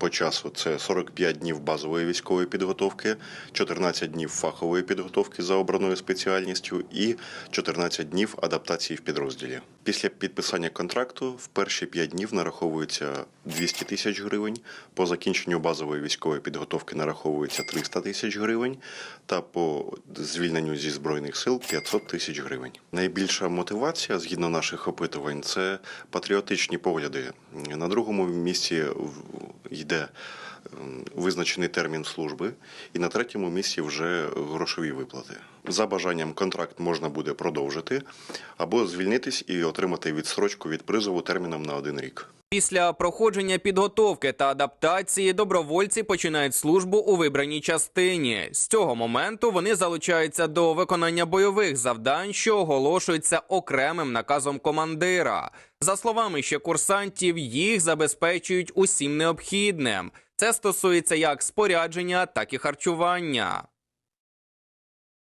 По часу це 45 днів базової військової підготовки, 14 днів фахової підготовки за обраною спеціальністю і 14 днів адаптації в підрозділі. Після підписання контракту в перші 5 днів нараховується 200 тисяч гривень. По закінченню базової військової підготовки нараховується 300 тисяч гривень, та по звільненню зі збройних сил 500 тисяч гривень. Найбільша мотивація згідно наших опитувань це патріотичні погляди. На другому місці йде визначений термін служби, і на третьому місці вже грошові виплати. За бажанням контракт можна буде продовжити або звільнитись і отримати відстрочку від призову терміном на один рік. Після проходження підготовки та адаптації добровольці починають службу у вибраній частині. З цього моменту вони залучаються до виконання бойових завдань, що оголошуються окремим наказом командира. За словами ще курсантів, їх забезпечують усім необхідним. Це стосується як спорядження, так і харчування.